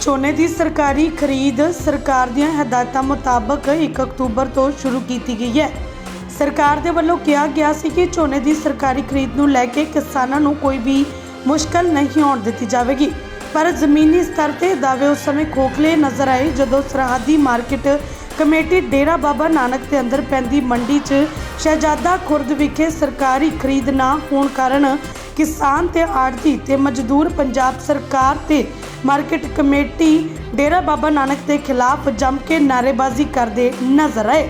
ਝੋਨੇ ਦੀ ਸਰਕਾਰੀ ਖਰੀਦ ਸਰਕਾਰ ਦੀਆਂ ਹਦਾਇਤਾਂ ਮੁਤਾਬਕ 1 ਅਕਤੂਬਰ ਤੋਂ ਸ਼ੁਰੂ ਕੀਤੀ ਗਈ ਹੈ। ਸਰਕਾਰ ਦੇ ਵੱਲੋਂ ਕਿਹਾ ਗਿਆ ਸੀ ਕਿ ਝੋਨੇ ਦੀ ਸਰਕਾਰੀ ਖਰੀਦ ਨੂੰ ਲੈ ਕੇ ਕਿਸਾਨਾਂ ਨੂੰ ਕੋਈ ਵੀ ਮੁਸ਼ਕਲ ਨਹੀਂ ਆਉਣ ਦਿੱਤੀ ਜਾਵੇਗੀ। ਪਰ ਜ਼ਮੀਨੀ ਸਤਰ ਤੇ ਦਾਅਵੇ ਉਸ ਸਮੇਂ ਖੋਖਲੇ ਨਜ਼ਰ ਆਏ ਜਦੋਂ ਸਰਹੱਦੀ ਮਾਰਕੀਟ ਕਮੇਟੀ ਡੇਰਾ ਬਾਬਾ ਨਾਨਕ ਦੇ ਅੰਦਰ ਪੈਂਦੀ ਮੰਡੀ 'ਚ ਸ਼ਹਿਜ਼ਾਦਾ ਖੁਰਦ ਵਿਖੇ ਸਰਕਾਰੀ ਖਰੀਦ ਨਾ ਹੋਣ ਕਾਰਨ ਕਿਸਾਨ ਤੇ ਆੜਤੀ ਤੇ ਮਜ਼ਦੂਰ ਪੰਜਾਬ ਸਰਕਾਰ ਤੇ ਮਾਰਕੀਟ ਕਮੇਟੀ ਡੇਰਾ ਬਾਬਾ ਨਾਨਕ ਦੇ ਖਿਲਾਫ ਜੰਮ ਕੇ ਨਾਅਰੇਬਾਜ਼ੀ ਕਰਦੇ ਨਜ਼ਰ ਆਏ।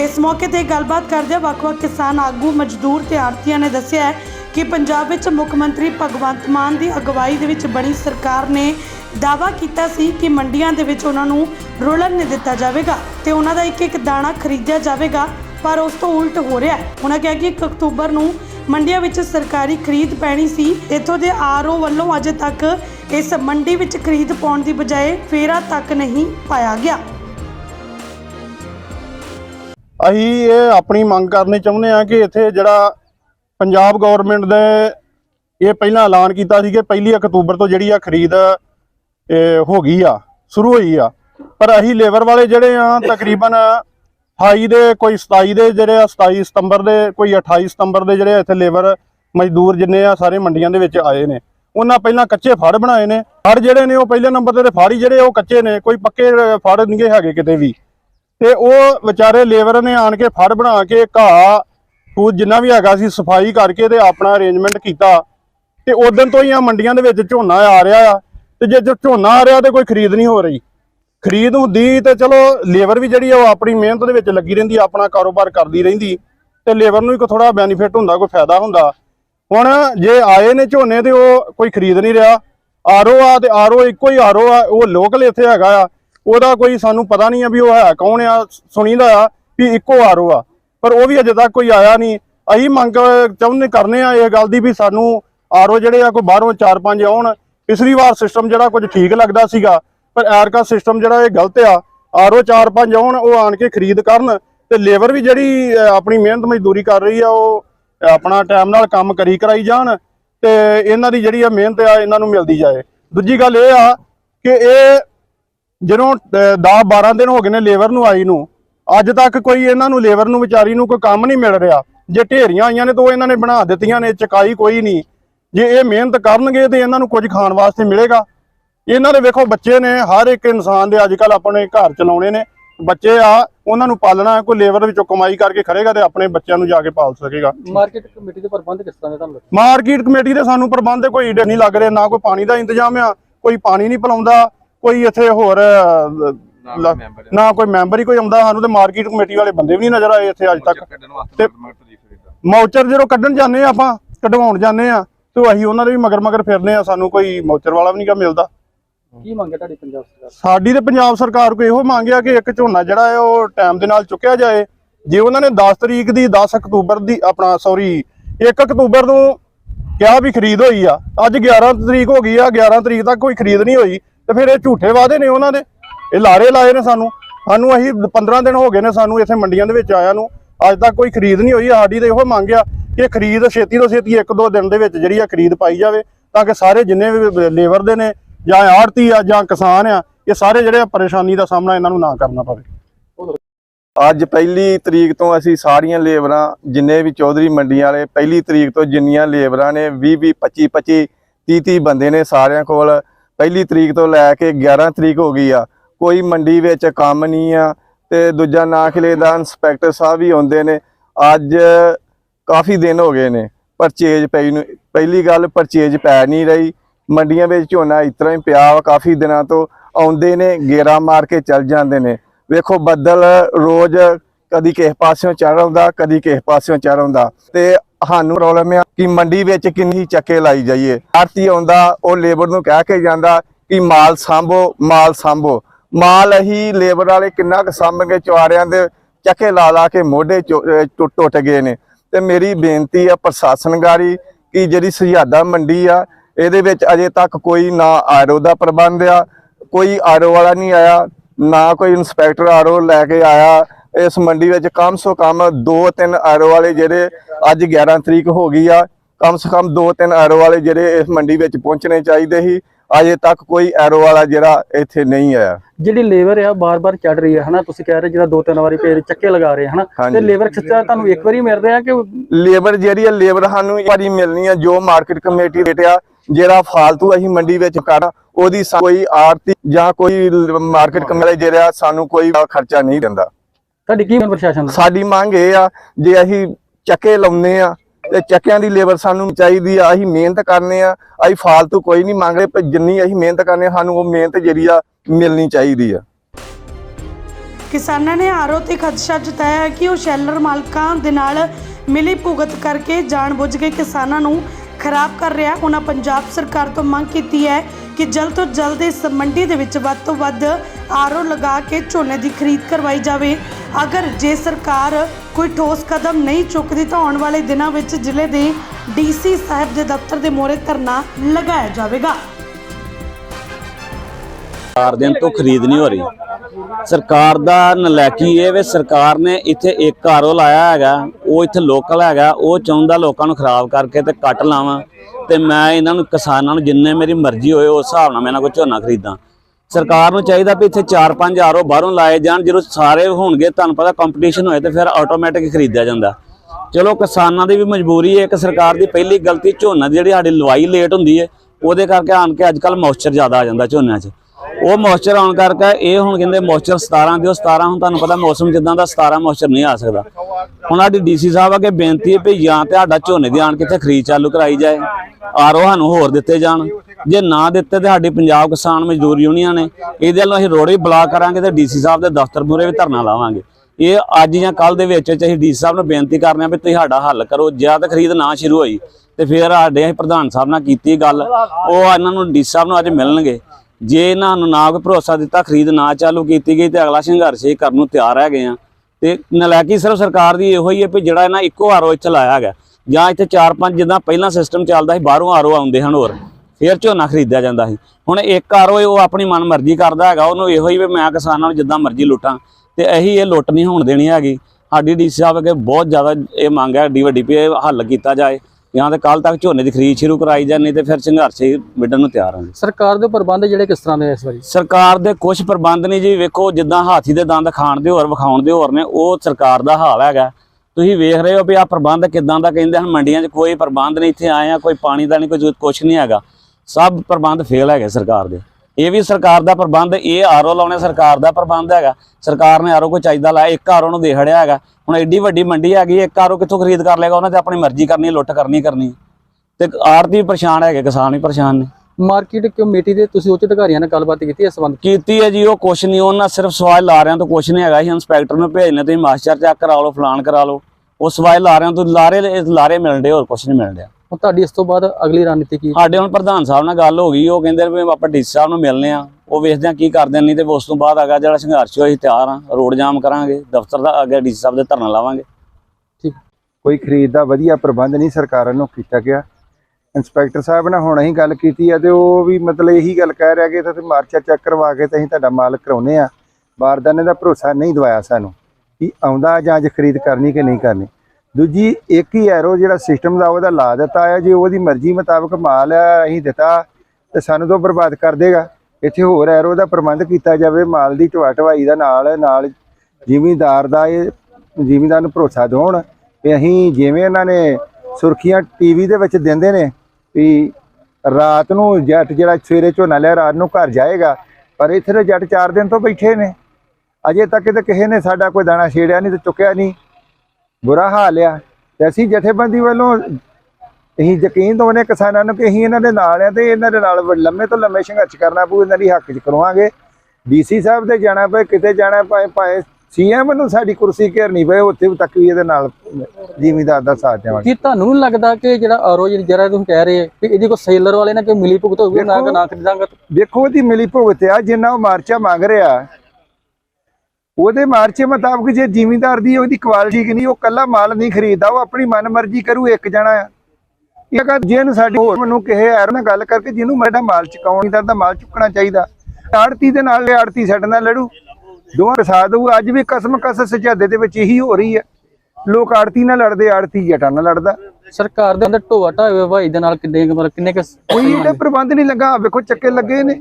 ਇਸ ਮੌਕੇ ਤੇ ਗੱਲਬਾਤ ਕਰਦਿਆਂ ਵੱਖ-ਵੱਖ ਕਿਸਾਨ ਆਗੂ, ਮਜ਼ਦੂਰ ਤੇ ਆੜਤੀਆਂ ਨੇ ਦੱਸਿਆ ਕਿ ਪੰਜਾਬ ਵਿੱਚ ਮੁੱਖ ਮੰਤਰੀ ਭਗਵੰਤ ਮਾਨ ਦੀ ਅਗਵਾਈ ਦੇ ਵਿੱਚ ਬਣੀ ਸਰਕਾਰ ਨੇ ਦਾਅਵਾ ਕੀਤਾ ਸੀ ਕਿ ਮੰਡੀਆਂ ਦੇ ਵਿੱਚ ਉਹਨਾਂ ਨੂੰ ਰੋਲਣ ਨਹੀਂ ਦਿੱਤਾ ਜਾਵੇਗਾ ਤੇ ਉਹਨਾਂ ਦਾ ਇੱਕ ਇੱਕ ਦਾਣਾ ਖਰੀਦਿਆ ਜਾਵੇਗਾ, ਪਰ ਉਸ ਤੋਂ ਉਲਟ ਹੋ ਰਿਹਾ ਹੈ। ਉਹਨਾਂ ਕਿਹਾ ਕਿ 1 ਅਕਤੂਬਰ ਨੂੰ ਮੰਡੀਆਂ ਵਿੱਚ ਸਰਕਾਰੀ ਖਰੀਦ ਪੈਣੀ ਸੀ। ਇੱਥੋਂ ਦੇ ਆਰਓ ਵੱਲੋਂ ਅਜੇ ਤੱਕ ਇਸ ਮੰਡੀ ਵਿੱਚ ਖਰੀਦ ਪਾਉਣ ਦੀ ਬਜਾਏ ਫੇਰਾ ਤੱਕ ਨਹੀਂ ਪਾਇਆ ਗਿਆ। ਅਸੀਂ ਇਹ ਆਪਣੀ ਮੰਗ ਕਰਨੀ ਚਾਹੁੰਦੇ ਆ ਕਿ ਇੱਥੇ ਜਿਹੜਾ ਪੰਜਾਬ ਗਵਰਨਮੈਂਟ ਦੇ ਇਹ ਪਹਿਲਾਂ ਐਲਾਨ ਕੀਤਾ ਸੀ ਕਿ ਪਹਿਲੀ ਅਕਤੂਬਰ ਤੋਂ ਜਿਹੜੀ ਆ ਖਰੀਦ ਹੋ ਗਈ ਆ, ਸ਼ੁਰੂ ਹੋਈ ਆ। ਪਰ ਅਸੀਂ ਲੇਬਰ ਵਾਲੇ ਜਿਹੜੇ ਆ ਤਕਰੀਬਨ 28 ਦੇ, ਕੋਈ 27 ਦੇ ਜਿਹੜੇ ਆ 27 ਸਤੰਬਰ ਦੇ, ਕੋਈ 28 ਸਤੰਬਰ ਦੇ ਜਿਹੜੇ ਇੱਥੇ ਲੇਬਰ ਮਜ਼ਦੂਰ ਜਿੰਨੇ ਆ ਸਾਰੇ ਮੰਡੀਆਂ ਦੇ ਵਿੱਚ ਆਏ ਨੇ। ਉਹਨਾਂ ਪਹਿਲਾਂ ਕੱਚੇ ਫੜ ਬਣਾਏ ਨੇ। ਫੜ ਜਿਹੜੇ ਨੇ ਉਹ ਪਹਿਲੇ ਨੰਬਰ ਤੇ ਫਾੜੀ ਜਿਹੜੇ ਉਹ ਕੱਚੇ ਨੇ, ਕੋਈ ਪੱਕੇ ਫੜ ਨਹੀਂ ਹੈਗੇ ਕਿਤੇ ਵੀ। ਤੇ ਉਹ ਵਿਚਾਰੇ ਲੇਬਰ ਨੇ ਆਣ ਕੇ ਫੜ ਬਣਾ ਕੇ ਘਾਹ ਫੂਡ ਜਿੰਨਾ ਵੀ ਹੈਗਾ ਸੀ ਸਫ਼ਾਈ ਕਰਕੇ ਤੇ ਆਪਣਾ ਅਰੇਂਜਮੈਂਟ ਕੀਤਾ। ਤੇ ਉਦੋਂ ਤੋਂ ਹੀ ਆ ਮੰਡੀਆਂ ਦੇ ਵਿੱਚ ਝੋਨਾ ਆ ਰਿਹਾ ਆ। ਤੇ ਜੇ ਜੋ ਝੋਨਾ ਆ ਰਿਹਾ ਤੇ ਕੋਈ ਖਰੀਦ ਨਹੀਂ ਹੋ ਰਹੀ। ਖਰੀਦ ਹੁੰਦੀ ਤੇ ਚਲੋ ਲੇਬਰ ਵੀ ਜਿਹੜੀ ਆ ਉਹ ਆਪਣੀ ਮਿਹਨਤ ਦੇ ਵਿੱਚ ਲੱਗੀ ਰਹਿੰਦੀ, ਆਪਣਾ ਕਾਰੋਬਾਰ ਕਰਦੀ ਰਹਿੰਦੀ। ਤੇ ਲੇਬਰ ਨੂੰ ਵੀ ਕੋਈ ਥੋੜਾ ਬੈਨੀਫਿਟ ਹੁੰਦਾ, ਕੋਈ ਫਾਇਦਾ ਹੁੰਦਾ। ਹੁਣ ਜੇ ਆਏ ਨੇ ਝੋਨੇ ਤੇ ਉਹ ਕੋਈ ਖਰੀਦ ਨਹੀਂ ਰਿਹਾ। ਆਰਓ ਆ ਤੇ ਆਰਓ ਇੱਕੋ ਹੀ ਆਰਓ ਆ, ਉਹ ਲੋਕਲ ਇੱਥੇ ਹੈਗਾ ਆ। ਉਹਦਾ ਕੋਈ ਸਾਨੂੰ ਪਤਾ ਨਹੀਂ ਆ ਵੀ ਉਹ ਹੈ ਕੌਣ ਆ, ਸੁਣੀਦਾ ਆ ਵੀ ਇੱਕੋ ਆਰਓ ਆ। ਪਰ ਉਹ ਵੀ ਅਜੇ ਤੱਕ ਕੋਈ ਆਇਆ ਨਹੀਂ। ਅਸੀਂ ਮੰਗ ਚਾਹੁੰਦੇ, ਕਰਨੇ ਆ ਇਹ ਗੱਲ ਦੀ ਵੀ ਸਾਨੂੰ ਆਰਓ ਜਿਹੜੇ ਆ ਕੋਈ ਬਾਹਰੋਂ 4-5 ਆਉਣ। ਪਿਛਲੀ ਵਾਰ ਸਿਸਟਮ ਜਿਹੜਾ ਕੁਝ ਠੀਕ ਲੱਗਦਾ ਸੀਗਾ, ਪਰ ਐਰਕਾ ਸਿਸਟਮ ਜਿਹੜਾ ਇਹ ਗਲਤ ਆ। ਆਰਓ 4-5 ਆਉਣ, ਉਹ ਆਣ ਕੇ ਖਰੀਦ ਕਰਨ ਤੇ ਲੇਬਰ ਵੀ ਜਿਹੜੀ ਆਪਣੀ ਮਿਹਨਤ ਮਜ਼ਦੂਰੀ ਕਰ ਰਹੀ ਆ, ਉਹ ਆਪਣਾ ਟਾਈਮ ਨਾਲ ਕੰਮ ਕਰੀ ਕਰਾਈ ਜਾਣ ਤੇ ਇਹਨਾਂ ਦੀ ਜਿਹੜੀ ਆ ਮਿਹਨਤ ਆ, ਇਹਨਾਂ ਨੂੰ ਮਿਲਦੀ ਜਾਏ। ਦੂਜੀ ਗੱਲ ਇਹ ਆ ਕਿ ਇਹ ਜਦੋਂ 10 12 ਦਿਨ ਹੋ ਗਏ ਨੇ ਲੇਬਰ ਨੂੰ ਆਈ ਨੂੰ, ਅੱਜ ਤੱਕ ਕੋਈ ਇਹਨਾਂ ਨੂੰ ਲੇਬਰ ਨੂੰ, ਵਿਚਾਰੀ ਨੂੰ ਕੋਈ ਕੰਮ ਨਹੀਂ ਮਿਲ ਰਿਹਾ। ਜੇ ਢੇਰੀਆਂ ਆਈਆਂ ਨੇ ਤਾਂ ਉਹ ਇਹਨਾਂ ਨੇ ਬਣਾ ਦਿੱਤੀਆਂ ਨੇ, ਚਕਾਈ ਕੋਈ ਨਹੀਂ। ਜੇ ਇਹ ਮਿਹਨਤ ਕਰਨਗੇ ਤੇ ਇਹਨਾਂ ਨੂੰ ਕੁਝ ਖਾਣ ਵਾਸਤੇ ਮਿਲੇਗਾ। ਇਹਨਾਂ ਦੇ ਵੇਖੋ ਬੱਚੇ ਨੇ, ਹਰ ਇੱਕ ਇਨਸਾਨ ਦੇ ਅੱਜ ਕੱਲ ਆਪਣੇ ਘਰ ਚਲਾਉਣੇ ਨੇ। ਬੱਚੇ ਆ ਉਹਨਾਂ ਨੂੰ ਪਾਲਣਾ ਹੈ, ਕੋਈ ਲੇਬਰ ਵਿੱਚੋਂ ਕਮਾਈ ਕਰਕੇ ਖੜੇਗਾ ਤੇ ਆਪਣੇ ਬੱਚਿਆਂ ਨੂੰ ਜਾ ਕੇ ਪਾਲ ਸਕੇਗਾ। ਮਾਰਕੀਟ ਕਮੇਟੀ ਦੇ ਪ੍ਰਬੰਧ ਕਿਸ ਤਰ੍ਹਾਂ ਦੇ ਤੁਹਾਨੂੰ ਮਾਰਕੀਟ ਕਮੇਟੀ ਦੇ ਸਾਨੂੰ ਪ੍ਰਬੰਧ ਕੋਈ ਏਡੇ ਨਹੀਂ ਲੱਗ ਰਹੇ ਨਾ ਕੋਈ ਪਾਣੀ ਦਾ ਇੰਤਜ਼ਾਮ ਆ ਕੋਈ ਪਾਣੀ ਨਹੀਂ ਪਿਲਾਉਂਦਾ ਕੋਈ ਇੱਥੇ ਹੋਰ ਨਾ ਕੋਈ ਮੈਂਬਰ ਹੀ ਕੋਈ ਆਉਂਦਾ ਸਾਨੂੰ ਤੇ ਮਾਰਕੀਟ ਕਮੇਟੀ ਵਾਲੇ ਬੰਦੇ ਵੀ ਨਹੀਂ ਨਜ਼ਰ ਆਏ ਇੱਥੇ ਅੱਜ ਤੱਕ। ਤੇ ਮੌਚਰ ਜਦੋਂ ਕੱਢਣ ਜਾਂਦੇ ਆ ਆਪਾਂ ਕਢਵਾਉਣ ਜਾਂਦੇ ਆ ਤੇ ਅਸੀਂ ਉਹਨਾਂ ਦੇ ਵੀ ਮਗਰ ਮਗਰ ਫਿਰਦੇ ਆ ਸਾਨੂੰ ਕੋਈ ਮੌਚਰ ਵਾਲਾ ਵੀ ਨਹੀਂਗਾ ਮਿਲਦਾ। ਕੀ ਮੰਗਿਆ ਤੁਹਾਡੀ ਪੰਜਾਬ ਸਰਕਾਰ ਸਾਡੀ ਤੇ ਪੰਜਾਬ ਸਰਕਾਰ ਕੋ ਇਹੋ ਮੰਗਿਆ ਕਿ ਇੱਕ ਝੋਨਾ ਜਿਹੜਾ ਹੈ ਉਹ ਟਾਈਮ ਦੇ ਨਾਲ ਚੁੱਕਿਆ ਜਾਏ। ਜੇ ਉਹਨਾਂ ਨੇ 10 ਤਰੀਕ ਦੀ 10 ਅਕਤੂਬਰ ਦੀ ਆਪਣਾ ਸੌਰੀ 1 ਅਕਤੂਬਰ ਨੂੰ ਕਿਹਾ ਵੀ ਖਰੀਦ ਹੋਈ ਆ, ਅੱਜ 11 ਤਰੀਕ ਹੋ ਗਈ ਆ 11 ਤਰੀਕ ਤੱਕ ਕੋਈ ਖਰੀਦ ਨਹੀਂ ਹੋਈ, ਤੇ ਫਿਰ ਇਹ ਝੂਠੇ ਵਾਅਦੇ ਨੇ ਉਹਨਾਂ ਦੇ। ਇਹ ਲਾਰੇ ਲਾਏ ਨੇ ਸਾਨੂੰ। ਸਾਨੂੰ ਅਸੀਂ 15 ਦਿਨ ਹੋ ਗਏ ਨੇ ਸਾਨੂੰ ਇੱਥੇ ਮੰਡੀਆਂ ਦੇ ਵਿੱਚ ਆਇਆ ਨੂੰ। ਅੱਜ ਤੱਕ ਕੋਈ ਖਰੀਦ ਨਹੀਂ ਹੋਈ। ਸਾਡੀ ਤੇ ਇਹੋ ਮੰਗ ਆ ਕਿ ਖਰੀਦ ਛੇਤੀ ਤੋਂ ਛੇਤੀ ਇੱਕ ਦੋ ਦਿਨ ਦੇ ਵਿੱਚ ਜਿਹੜੀ ਆ ਖਰੀਦ ਪਾਈ ਜਾਵੇ, ਤਾਂ ਕਿ ਸਾਰੇ ਜਿੰਨੇ ਵੀ ਲੇਬਰ ਦੇ ਨੇ ਜਾਂ ਆੜਤੀ ਆ ਜਾਂ ਕਿਸਾਨ ਆ, ਇਹ ਸਾਰੇ ਜਿਹੜੇ ਆ ਪਰੇਸ਼ਾਨੀ ਦਾ ਸਾਹਮਣਾ ਇਹਨਾਂ ਨੂੰ ਨਾ ਕਰਨਾ ਪਵੇ। ਅੱਜ ਪਹਿਲੀ ਤਰੀਕ ਤੋਂ ਅਸੀਂ ਸਾਰੀਆਂ ਲੇਬਰਾਂ, ਜਿੰਨੇ ਵੀ ਚੌਧਰੀ ਮੰਡੀਆਂ ਵਾਲੇ, ਪਹਿਲੀ ਤਰੀਕ ਤੋਂ ਜਿੰਨੀਆਂ ਲੇਬਰਾਂ ਨੇ 20 20 25 25 30 30 ਬੰਦੇ ਨੇ ਸਾਰਿਆਂ ਕੋਲ, ਪਹਿਲੀ ਤਰੀਕ ਤੋਂ ਲੈ ਕੇ 11 ਤਰੀਕ ਹੋ ਗਈ ਆ। ਕੋਈ ਮੰਡੀ ਵਿੱਚ ਕੰਮ ਨਹੀਂ ਆ ਤੇ ਦੂਜਾ ਨਾਖਲੇ ਦਾ ਇੰਸਪੈਕਟਰ ਸਾਹਿਬ ਵੀ ਆਉਂਦੇ ਨੇ। ਅੱਜ ਕਾਫੀ ਦਿਨ ਹੋ ਗਏ ਨੇ, ਪਰਚੇਜ ਪਈ ਨੂੰ, ਪਹਿਲੀ ਗੱਲ ਪਰਚੇਜ ਪੈ ਨਹੀਂ ਰਹੀ। ਮੰਡੀਆਂ ਵਿੱਚ ਝੋਨਾ ਇਸ ਤਰ੍ਹਾਂ ਹੀ ਪਿਆ ਵਾ, ਕਾਫੀ ਦਿਨਾਂ ਤੋਂ ਆਉਂਦੇ ਨੇ, ਗੇਰਾ ਮਾਰ ਕੇ ਚੱਲ ਜਾਂਦੇ ਨੇ। ਵੇਖੋ, ਬੱਦਲ ਰੋਜ਼ ਕਦੀ ਕਿਸੇ ਪਾਸਿਓਂ ਚੜ ਆਉਂਦਾ, ਕਦੀ ਕਿਸੇ ਪਾਸਿਓਂ ਚੜ ਆਉਂਦਾ। ਤੇ ਸਾਨੂੰ ਪ੍ਰੋਬਲਮ ਆ ਕਿ ਮੰਡੀ ਵਿੱਚ ਕਿੰਨੀ ਚੱਕੇ ਲਾਈ ਜਾਈਏ। ਆਰਤੀ ਆਉਂਦਾ, ਉਹ ਲੇਬਰ ਨੂੰ ਕਹਿ ਕੇ ਜਾਂਦਾ ਕਿ ਮਾਲ ਸਾਂਭੋ ਮਾਲ ਸਾਂਭੋ। ਮਾਲ ਹੀ ਲੇਬਰ ਵਾਲੇ ਕਿੰਨਾ ਕੁ ਸਾਂਭ ਕੇ ਚੁਆਰਿਆਂ ਦੇ ਚੱਕੇ ਲਾ ਲਾ ਕੇ ਮੋਢੇ ਚੁ- ਅਹ, ਟੁੱਟ ਟੁੱਟ ਗਏ ਨੇ। ਤੇ ਮੇਰੀ ਬੇਨਤੀ ਆ ਪ੍ਰਸ਼ਾਸਨਗਾਰੀ ਕਿ ਜਿਹੜੀ ਸਹੀਆਦਾ ਮੰਡੀ ਆ ਇਹਦੇ ਵਿੱਚ ਅਜੇ ਤੱਕ ਕੋਈ ਨਾ ਆਰਓ ਦਾ ਪ੍ਰਬੰਧ ਆ ਕੋਈ ਆਰਓ ਵਾਲਾ ਨਹੀਂ ਆਇਆ ਨਾ ਕੋਈ ਇਨਸਪੈਕਟਰ ਆਰਓ ਲੈ ਕੇ ਆਇਆ। ਇਸ ਮੰਡੀ ਵਿੱਚ ਕਮ ਸੋ ਕਮ 2-3 ਆਰਓ ਵਾਲੇ ਜਿਹੜੇ ਅੱਜ 11 ਤਰੀਕ ਹੋ ਗਈ ਆ ਕਮ ਸੇ ਕਮ 2-3 ਆਰਓ ਵਾਲੇ ਜਿਹੜੇ ਇਸ ਮੰਡੀ ਵਿੱਚ ਪਹੁੰਚਣੇ ਚਾਹੀਦੇ ਸੀ ਅਜੇ ਤੱਕ ਕੋਈ ਐਰੋ ਵਾਲਾ ਜਿਹੜਾ ਇੱਥੇ ਨਹੀਂ ਆਇਆ। ਜਿਹੜੀ ਲੇਬਰ ਆ ਬਾਰ-ਬਾਰ ਚੜ ਰਹੀ ਹੈ ਹਨਾ? ਤੁਸੀਂ ਕਹਿ ਰਹੇ ਜਿਹੜਾ ਦੋ ਤਿੰਨ ਵਾਰੀ ਪੇੜ ਚੱਕੇ ਲਗਾ ਰਹੇ ਹਨਾ। ਤੇ ਲੇਬਰ ਖਿੱਚਾ ਤੁਹਾਨੂੰ ਇੱਕ ਵਾਰੀ ਮਿਲ ਰਿਹਾ ਕਿ ਲੇਬਰ ਜਿਹੜੀ ਹੈ ਲੇਬਰ ਸਾਨੂੰ ਇੱਕ ਵਾਰੀ ਮਿਲਣੀ ਆ ਜੋ ਮਾਰਕੀਟ ਕਮੇਟੀ ਰੇਟ ਆ ਜਿਹੜਾ ਫਾਲਤੂ ਅਸੀਂ ਮੰਡੀ ਵਿੱਚ ਕਰ ਉਹਦੀ ਕੋਈ ਆਰਤੀ ਜਾਂ ਕੋਈ ਮਾਰਕੀਟ ਕਮੇਟੀ ਜਿਹੜਾ ਸਾਨੂੰ ਕੋਈ ਖਰਚਾ ਨਹੀਂ ਦਿੰਦਾ। ਤੁਹਾਡੀ ਕੀ ਪ੍ਰਸ਼ਾਸਨ ਸਾਡੀ ਮੰਗ ਇਹ ਆ ਜੇ ਅਸੀਂ ਚੱਕੇ ਲਾਉਂਦੇ ਆ ਤੇ ਚੱਕਿਆਂ ਦੀ ਲੇਬਰ ਸਾਨੂੰ ਚਾਹੀਦੀ ਆ ਅਸੀਂ ਮਿਹਨਤ ਕਰਨੇ ਆ ਅਸੀਂ ਫਾਲਤੂ ਕੋਈ ਨਹੀਂ ਮੰਗਦੇ ਪਰ ਜਿੰਨੀ ਅਸੀਂ ਮਿਹਨਤ ਕਰਨੇ ਸਾਨੂੰ ਉਹ ਮਿਹਨਤ ਜਿਹੜੀ ਆ ਮਿਲਣੀ ਚਾਹੀਦੀ ਆ। ਕਿਸਾਨਾਂ ਨੇ ਆਰੋ ਤੇ ਖਦਸ਼ਾ ਜਤਾਇਆ ਹੈ ਕਿ ਉਹ ਸ਼ੈਲਰ ਮਾਲਕਾਂ ਦੇ ਨਾਲ ਮਿਲੀ ਭੁਗਤ ਕਰਕੇ ਜਾਣਬੁੱਝ ਕੇ ਕਿਸਾਨਾਂ ਨੂੰ ਖਰਾਬ ਕਰ ਰਿਹਾ। ਉਹਨਾਂ ਪੰਜਾਬ ਸਰਕਾਰ ਤੋਂ ਮੰਗ ਕੀਤੀ ਹੈ ਕਿ ਜਲਦ ਤੋਂ ਜਲਦ ਇਸ ਮੰਡੀ ਦੇ ਵਿੱਚ ਵੱਧ ਤੋਂ ਵੱਧ ਆਰਓ ਲਗਾ ਕੇ ਝੋਨੇ ਦੀ ਖਰੀਦ ਕਰਵਾਈ ਜਾਵੇ। ਅਗਰ ਜੇ ਸਰਕਾਰ ਕੋਈ ਠੋਸ ਕਦਮ ਨਹੀਂ ਚੁੱਕਦੀ ਤਾਂ ਆਉਣ ਵਾਲੇ ਦਿਨਾਂ ਵਿੱਚ ਜ਼ਿਲ੍ਹੇ ਦੇ ਡੀਸੀ ਸਾਹਿਬ ਦੇ ਦਫ਼ਤਰ ਦੇ ਮੋਹਰੇ ਧਰਨਾ ਲਗਾਇਆ ਜਾਵੇਗਾ। ਚਾਰ ਦਿਨ ਤੋਂ ਖਰੀਦ ਨਹੀਂ ਹੋ ਰਹੀ। ਸਰਕਾਰ ਦਾ ਨਲੈਕੀ ਇਹ ਵੀ ਸਰਕਾਰ ਨੇ ਇੱਥੇ ਇੱਕ ਆਰਓ ਲਾਇਆ ਹੈਗਾ, ਉਹ ਇੱਥੇ ਲੋਕਲ ਹੈਗਾ, ਉਹ ਚਾਹੁੰਦਾ ਲੋਕਾਂ ਨੂੰ ਖਰਾਬ ਕਰਕੇ ਤੇ ਕੱਟ ਲਾਵਾਂ ਤੇ ਮੈਂ ਇਹਨਾਂ ਨੂੰ ਕਿਸਾਨਾਂ ਨੂੰ ਜਿੰਨੇ ਮੇਰੀ ਮਰਜ਼ੀ ਹੋਏ ਉਸ ਹਿਸਾਬ ਨਾਲ ਮੈਂ ਇਹਨਾਂ ਕੋਲ ਝੋਨਾ ਖਰੀਦਾਂ। ਸਰਕਾਰ ਨੂੰ ਚਾਹੀਦਾ ਵੀ ਇੱਥੇ 4-5 ਆਰਓ ਬਾਹਰੋਂ ਲਾਏ ਜਾਣ, ਜਦੋਂ ਸਾਰੇ ਹੋਣਗੇ, ਤੁਹਾਨੂੰ ਪਤਾ ਕੰਪੀਟੀਸ਼ਨ ਹੋਏ ਤੇ ਫਿਰ ਆਟੋਮੈਟਿਕ ਖਰੀਦਿਆ ਜਾਂਦਾ। ਚਲੋ ਕਿਸਾਨਾਂ ਦੀ ਵੀ ਮਜਬੂਰੀ ਹੈ, ਇੱਕ ਸਰਕਾਰ ਦੀ ਪਹਿਲੀ ਗਲਤੀ ਝੋਨਾ ਦੀ ਜਿਹੜੀ ਸਾਡੀ ਲਵਾਈ ਲੇਟ ਹੁੰਦੀ ਹੈ, ਉਹਦੇ ਕਰਕੇ ਆਣ ਕੇ ਅੱਜ ਅੱਜਕੱਲ ਮੌਇਸਚਰ ਜ਼ਿਆਦਾ ਆ ਜਾਂਦਾ ਝੋਨਿਆਂ 'ਚ। ਉਹ ਮੌਇਸਚਰ ਆਉਣ ਕਰਕੇ ਇਹ ਹੁਣ ਕਹਿੰਦੇ ਮੌਇਸਚਰ 17 ਦਿਓ 17 ਹੁਣ ਤੁਹਾਨੂੰ ਪਤਾ ਮੌਸਮ ਜਿੱਦਾਂ ਦਾ 17 ਮੌਇਸਚਰ ਨਹੀਂ ਆ ਸਕਦਾ। ਹੁਣ ਸਾਡੀ ਡੀਸੀ ਸਾਹਿਬ ਅੱਗੇ ਬੇਨਤੀ ਹੈ ਵੀ ਜਾਂ ਤੇ ਸਾਡਾ ਝੋਨੇ ਦੀ ਆਣ ਕਿੱਥੇ ਖਰੀਦ ਚਾਲੂ ਕਰਾਈ ਜਾਏ, ਆਰਓ ਸਾਨੂੰ ਹੋਰ ਦਿੱਤੇ ਜਾਣ। ਜੇ ਨਾ ਦਿੱਤੇ ਤੇ ਸਾਡੀ ਪੰਜਾਬ ਕਿਸਾਨ ਮਜ਼ਦੂਰ ਯੂਨੀਅਨ ਨੇ, ਇਹਦੇ ਵੱਲੋਂ ਅਸੀਂ ਰੋੜੇ ਬਲਾਕ ਕਰਾਂਗੇ ਤੇ ਡੀਸੀ ਸਾਹਿਬ ਦੇ ਦਫ਼ਤਰ ਮੂਹਰੇ ਵੀ ਧਰਨਾ ਲਾਵਾਂਗੇ। ਇਹ ਅੱਜ ਜਾਂ ਕੱਲ ਦੇ ਵਿੱਚ ਚ ਅਸੀਂ ਡੀਸੀ ਸਾਹਿਬ ਨੂੰ ਬੇਨਤੀ ਕਰਨੇ ਆ ਵੀ ਤੁਸੀਂ ਸਾਡਾ ਹੱਲ ਕਰੋ, ਜਾਂ ਤਾਂ ਖਰੀਦ ਨਾ ਸ਼ੁਰੂ ਹੋਈ ਤੇ ਫਿਰ ਸਾਡੇ ਅਸੀਂ ਪ੍ਰਧਾਨ ਸਾਹਿਬ ਨਾਲ ਕੀਤੀ ਗੱਲ, ਉਹ ਇਹਨਾਂ ਨੂੰ ਡੀਸੀ ਸਾਹਿਬ ਨੂੰ ਅੱਜ ਮਿਲਣਗੇ। ਜੇ ਇਹਨਾਂ ਨੂੰ ਨਾ ਕੋਈ ਭਰੋਸਾ ਦਿੱਤਾ, ਖਰੀਦ ਨਾ ਚਾਲੂ ਕੀਤੀ ਗਈ ਤੇ ਅਗਲਾ ਸੰਘਰਸ਼ ਇਹ ਕਰਨ ਨੂੰ ਤਿਆਰ ਹੈਗੇ ਆ। ਤੇ ਨਲਾਇਕੀ ਸਿਰਫ ਸਰਕਾਰ ਦੀ ਇਹੋ ਹੀ ਹੈ ਵੀ ਜਿਹੜਾ ਇਹਨਾਂ ਇੱਕੋ ਆਰਓ ਇੱਥੇ ਲਾਇਆ ਹੈਗਾ। ਜਾਂ ਇੱਥੇ 4-5 ਜਿੱਦਾਂ ਪਹਿਲਾਂ ਸਿਸਟਮ ਚੱਲਦਾ ਸੀ, ਬਾਹਰੋਂ ਆਰਓ ਆਉਂਦੇ ਹਨ ਹੋਰ। ਫਿਰ ਝੋਨਾ ਖਰੀਦਿਆ ਜਾਂਦਾ ਸੀ। ਹੁਣ ਇੱਕ ਆਰਓ ਉਹ ਆਪਣੀ ਮਨ ਮਰਜ਼ੀ ਕਰਦਾ ਹੈਗਾ, ਉਹਨੂੰ ਇਹੋ ਹੀ ਵੀ ਮੈਂ ਕਿਸਾਨਾਂ ਨੂੰ ਜਿੱਦਾਂ ਮਰਜ਼ੀ ਲੁੱਟਾਂ, ਤੇ ਇਹੀ ਇਹ ਲੁੱਟ ਨਹੀਂ ਹੋਣ ਦੇਣੀ ਹੈਗੀ। ਸਾਡੀ ਡੀਸੀ ਸਾਹਿਬ ਅੱਗੇ ਬਹੁਤ ਜ਼ਿਆਦਾ ਇਹ ਮੰਗ ਹੈ, ਡੀ ਵੱਡੀ ਵੀ ਹੱਲ ਕੀਤਾ ਜਾਏ। ਜਾਂ ਤੇ ਕੱਲ ਤੱਕ ਝੋਨੇ ਦੀ ਖਰੀਦ ਸ਼ੁਰੂ ਕਰਾਈ ਨਹੀਂ ਤੇ ਫਿਰ ਸੰਘਰਸ਼ ਹੀ ਵਿੱਢਣ ਨੂੰ ਤਿਆਰ ਹਾਂ ਸਰਕਾਰ ਦੇ ਪ੍ਰਬੰਧ ਜਿਹੜੇ ਕਿਸ ਤਰ੍ਹਾਂ ਦੇ ਇਸ ਵਾਰੀ? ਸਰਕਾਰ ਦੇ ਕੁਝ ਪ੍ਰਬੰਧ ਨਹੀਂ ਜੀ ਵੇਖੋ ਜਿੱਦਾਂ ਹਾਥੀ ਦੇ ਦੰਦ ਖਾਣ ਦੇ ਹੋਰ ਵਿਖਾਉਣ ਦੇ ਹੋਰ ਨੇ ਉਹ ਸਰਕਾਰ ਦਾ ਹਾਲ ਹੈਗਾ। ਤੁਸੀਂ ਵੇਖ ਰਹੇ ਹੋ ਵੀ ਆ ਪ੍ਰਬੰਧ ਕਿਦਾਂ ਦਾ ਕਹਿੰਦੇ ਹਨ ਮੰਡੀਆਂ 'ਚ ਕੋਈ ਪ੍ਰਬੰਧ ਨਹੀਂ ਇੱਥੇ ਆਏ ਆ ਕੋਈ ਪਾਣੀ ਦਾ ਨਹੀਂ ਕੋਈ ਕੁਝ ਨਹੀਂ ਹੈਗਾ। ਸਭ ਪ੍ਰਬੰਧ ਫੇਲ ਹੈਗੇ ਸਰਕਾਰ ਦੇ। ਇਹ ਵੀ ਸਰਕਾਰ ਦਾ ਪ੍ਰਬੰਧ ਇਹ ਆਰਓ ਲਾਉਣੇ ਸਰਕਾਰ ਦਾ ਪ੍ਰਬੰਧ ਹੈਗਾ। ਸਰਕਾਰ ਨੇ ਆਰਓ ਕੋਈ ਚਾਹੀਦਾ ਲਾਇਆ ਇੱਕ ਆਰਓ ਨੂੰ ਦੇ ਖੜਿਆ ਹੈਗਾ। ਹੁਣ ਐਡੀ ਵੱਡੀ ਮੰਡੀ ਹੈਗੀ ਇੱਕ ਆਰਓ ਕਿੱਥੋਂ ਖਰੀਦ ਕਰ ਲੇਗਾ ਉਹਨਾਂ ਤੇ ਆਪਣੀ ਮਰਜ਼ੀ ਕਰਨੀ ਲੁੱਟ ਕਰਨੀ ਕਰਨੀ ਤੇ ਆੜਤੀ ਪਰੇਸ਼ਾਨ ਹੈਗੇ ਕਿਸਾਨ ਵੀ ਪਰੇਸ਼ਾਨ ਨੇ। ਮਾਰਕੀਟ ਕਮੇਟੀ ਦੇ ਤੁਸੀਂ ਉੱਚ ਅਧਿਕਾਰੀਆਂ ਨਾਲ ਗੱਲਬਾਤ ਕੀਤੀ ਇਸ ਸੰਬੰਧ ਕੀਤੀ ਹੈ ਜੀ ਉਹ ਕੁਛ ਨਹੀਂ ਉਹਨਾਂ ਸਿਰਫ ਸਵਾਲ ਲਾ ਰਿਆਂ ਤੋਂ ਕੁਛ ਨਹੀਂ ਹੈਗਾ। ਸੀ ਇੰਸਪੈਕਟਰ ਨੂੰ ਭੇਜਨੇ ਤੁਸੀਂ ਮਾਸਟਰ ਚੈੱਕ ਕਰਾ ਲਓ ਫਲਾਨ ਕਰਾ ਲਓ। ਉਹ ਸਵਾਲ ਲਾ ਰਿਆਂ ਤੋਂ ਲਾਰੇ ਲਾਰੇ ਮਿਲਦੇ ਹੋਰ ਕੁਛ ਨਹੀਂ ਮਿਲ ਰਿਹਾ ਹੁਣ ਤੁਹਾਡੀ ਇਸ ਤੋਂ ਬਾਅਦ ਅਗਲੀ ਰਣਨੀਤੀ ਕੀ? ਸਾਡੇ ਹੁਣ ਪ੍ਰਧਾਨ ਸਾਹਿਬ ਨਾਲ ਗੱਲ ਹੋ ਗਈ ਉਹ ਕਹਿੰਦੇ ਵੀ ਆਪਾਂ ਡੀਸੀ ਸਾਹਿਬ ਨੂੰ ਮਿਲਨੇ ਆ ਉਹ ਵੇਖਦੇ ਆ ਕੀ ਕਰਦੇ ਨਹੀਂ ਤੇ ਉਸ ਤੋਂ ਬਾਅਦ ਅਗਾ ਜਿਹੜਾ ਸੰਘਰਸ਼ ਹੋਈ ਤਿਆਰ ਆ ਰੋਡ ਜਾਮ ਕਰਾਂਗੇ ਦਫ਼ਤਰ ਦਾ ਅੱਗੇ ਡੀਸੀ ਸਾਹਿਬ ਦੇ ਧਰਨਾ ਲਾਵਾਂਗੇ। ਕੋਈ ਖਰੀਦ ਦਾ ਵਧੀਆ ਪ੍ਰਬੰਧ ਨਹੀਂ ਸਰਕਾਰਾਂ ਨੂੰ ਕੀਤਾ ਗਿਆ। ਇੰਸਪੈਕਟਰ ਸਾਹਿਬ ਨਾਲ ਹੁਣ ਅਸੀਂ ਗੱਲ ਕੀਤੀ ਆ ਤੇ ਉਹ ਵੀ ਮਤਲਬ ਇਹੀ ਗੱਲ ਕਹਿ ਰਿਹਾ ਕਿ ਤੁਸੀਂ ਮਾਰਚਾ ਚੈੱਕ ਕਰਵਾ ਕੇ ਤੇ ਅਸੀਂ ਤੁਹਾਡਾ ਮਾਲ ਕਰਾਉਨੇ ਆ। ਬਾਰਦਾਨੇ ਦਾ ਭਰੋਸਾ ਨਹੀਂ ਦਵਾਇਆ ਸਾਨੂੰ ਕਿ ਆਉਂਦਾ ਜਾਂ ਅੱਜ ਖਰੀਦ ਕਰਨੀ ਕਿ ਨਹੀਂ ਕਰਨੀ। ਦੂਜੀ, ਇੱਕ ਹੀ ਐਰੋ ਜਿਹੜਾ ਸਿਸਟਮ ਦਾ, ਉਹਦਾ ਲਾ ਦਿੱਤਾ ਆ। ਜੇ ਉਹਦੀ ਮਰਜ਼ੀ ਮੁਤਾਬਕ ਮਾਲ ਅਸੀਂ ਦਿੱਤਾ, ਤੇ ਸਾਨੂੰ ਤੋਂ ਬਰਬਾਦ ਕਰ ਦੇਗਾ। ਇੱਥੇ ਹੋਰ ਐਰੋ ਦਾ ਪ੍ਰਬੰਧ ਕੀਤਾ ਜਾਵੇ, ਮਾਲ ਦੀ ਢਵਾ ਢਵਾਈ ਦਾ ਨਾਲ ਨਾਲ ਜ਼ਿਮੀਂਦਾਰ ਦਾ ਇਹ, ਜ਼ਿਮੀਂਦਾਰ ਨੂੰ ਭਰੋਸਾ ਦਿਵਾਉਣ ਵੀ ਅਸੀਂ ਜਿਵੇਂ ਇਹਨਾਂ ਨੇ ਸੁਰਖੀਆਂ ਟੀਵੀ ਦੇ ਵਿੱਚ ਦਿੰਦੇ ਨੇ ਵੀ ਰਾਤ ਨੂੰ ਜੱਟ ਜਿਹੜਾ ਸਵੇਰੇ ਝੋਨਾ ਲਿਆ, ਰਾਤ ਨੂੰ ਘਰ ਜਾਏਗਾ, ਪਰ ਇੱਥੇ ਦੇ ਜੱਟ 4 ਦਿਨ ਤੋਂ ਬੈਠੇ ਨੇ। ਅਜੇ ਤੱਕ ਤੇ ਕਿਸੇ ਨੇ ਸਾਡਾ ਕੋਈ ਦਾਣਾ ਛੇੜਿਆ ਨਹੀਂ ਤੇ ਚੁੱਕਿਆ ਨਹੀਂ। ਬੁਰਾ ਹਾਲ ਆ। ਤੇ ਅਸੀਂ ਜਥੇਬੰਦੀ ਵੱਲੋਂ ਅਸੀਂ ਯਕੀਨ ਦਵਾਉਂਦੇ ਕਿਸਾਨਾਂ ਨੂੰ ਕਿ ਅਸੀਂ ਇਹਨਾਂ ਦੇ ਨਾਲ ਆ ਤੇ ਇਹਨਾਂ ਦੇ ਨਾਲ ਲੰਮੇ ਤੋਂ ਲੰਮੇ ਸੰਘਰਸ਼ ਕਰਨਾ ਪਊ ਇਹਨਾਂ ਦੀ ਹੱਕ 'ਚ ਕਰਵਾਵਾਂਗੇ ਡੀਸੀ ਸਾਹਿਬ ਦੇ ਜਾਣਾ ਪਏ ਕਿਤੇ ਜਾਣਾ ਪਏ ਭਾਵੇਂ ਸੀਐਮ ਨੂੰ ਸਾਡੀ ਕੁਰਸੀ ਘੇਰਨੀ ਪਏ ਉੱਥੇ ਤੱਕ ਵੀ ਇਹਦੇ ਨਾਲ ਜ਼ਿਮੀਂਦਾਰ ਦਾ ਸਾਥ ਦੇਵਾਂਗੇ। ਕੀ ਤੁਹਾਨੂੰ ਲੱਗਦਾ ਕਿ ਜਿਹੜਾ ਆਰੋ ਜਿਹੜਾ ਤੁਸੀਂ ਕਹਿ ਰਹੇ ਕਿ ਇਹਦੀ ਕੋਈ ਸੇਲਰ ਵਾਲੇ ਨਾਲ ਕੋਈ ਮਿਲੀ ਭੁਗਤ ਹੋਊਗੀ ਨਾ ਨਾ ਖਰੀਦਾਂਗਾ? ਦੇਖੋ ਉਹਦੀ ਮਿਲੀ ਭੁਗਤ ਆ ਜਿੰਨਾ ਉਹ ਮਾਰਚਾ ਮੰਗ ਰਿਹਾ ਉਹਦੇ ਮਾਰਚੇ ਮੁਤਾਬਕ ਜੇ ਜ਼ਿਮੀਂਦਾਰ ਦੀ ਉਹਦੀ ਕੁਆਲਿਟੀ ਕਿ ਨਹੀਂ ਉਹ ਕੱਲਾ ਮਾਲ ਨਹੀਂ ਖਰੀਦਦਾ ਉਹ ਆਪਣੀ ਮਨਮਰਜ਼ੀ ਕਰੂ ਇੱਕ ਜਣਾ ਆ। ਇਹ ਕਹਿੰਦਾ ਜੇ ਨੂੰ ਸਾਡੀ ਹੋਰ ਮੈਨੂੰ ਕਿਸੇ ਐਰ ਨਾਲ ਗੱਲ ਕਰਕੇ ਜਿਹਨੂੰ ਮੇਰਾ ਮਾਲ ਚੁਕਾਉਣੀ ਦਾ ਤਾਂ ਮਾਲ ਚੁੱਕਣਾ ਚਾਹੀਦਾ। ਆੜਤੀ ਦੇ ਨਾਲ ਆੜਤੀ ਸਾਡੇ ਨਾਲ ਲੜੂ। ਦੋਵਾਂ ਫਸਾਦ ਹੋਊ ਅੱਜ ਵੀ ਕਸਮ ਕਸ ਸਜਾਦੇ ਦੇ ਵਿੱਚ ਇਹੀ ਹੋ ਰਹੀ ਹੈ। ਲੋਕ ਆੜਤੀ ਨਾਲ ਲੜਦੇ ਆੜਤੀ ਜਟਾਂ ਨਾਲ ਲੜਦਾ। ਸਰਕਾਰ ਦੇ ਅੰਦਰ ਢੋਆ ਢਾਏ ਭਾਈ ਦੇ ਨਾਲ ਕਿੰਨੇ ਕੁ ਮਤਲਬ ਕਿੰਨੇ ਕੋਈ ਇਹਦਾ ਪ੍ਰਬੰਧ ਨਹੀਂ ਲੱਗਾ। ਵੇਖੋ ਚੱਕੇ ਲੱਗੇ ਨੇ।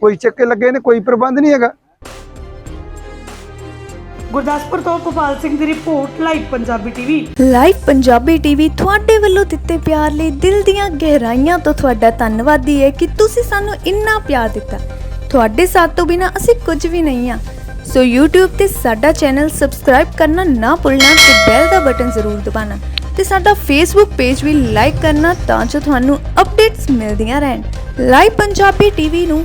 ਕੋਈ ਚੱਕੇ ਲੱਗੇ ਨੇ ਕੋਈ ਪ੍ਰਬੰਧ ਨਹੀਂ ਹੈਗਾ। ਗੁਰਦਾਸਪੁਰ ਤੋਂ ਗੋਪਾਲ ਸਿੰਘ ਦੀ report, live Punjabi TV. Live Punjabi TV ਤੁਹਾਡੇ ਵੱਲੋਂ ਦਿੱਤੇ ਪਿਆਰ ਲਈ ਦਿਲ ਦੀਆਂ ਗਹਿਰਾਈਆਂ ਤੋਂ ਤੁਹਾਡਾ ਧੰਨਵਾਦੀ ਹੈ ਕਿ ਤੁਸੀਂ ਸਾਨੂੰ ਇੰਨਾ ਪਿਆਰ ਦਿੱਤਾ। ਤੁਹਾਡੇ ਸਾਥ ਤੋਂ ਬਿਨਾ ਅਸੀਂ ਕੁਝ ਵੀ ਨਹੀਂ ਆ ਸੋ YouTube ਤੇ ਸਾਡਾ ਚੈਨਲ ਸਬਸਕ੍ਰਾਈਬ ਕਰਨਾ ਨਾ ਭੁੱਲਣਾ ਤੇ ਬੈਲ ਦਾ ਬਟਨ ਜ਼ਰੂਰ ਦਬਾਉਣਾ ਤੇ ਸਾਡਾ Facebook ਪੇਜ ਵੀ ਲਾਈਕ ਕਰਨਾ ਤਾਂ ਜੋ ਤੁਹਾਨੂੰ ਅਪਡੇਟਸ ਮਿਲਦੀਆਂ ਰਹਿਣ। ਲਾਈਵ ਪੰਜਾਬੀ ਟੀਵੀ ਨੂੰ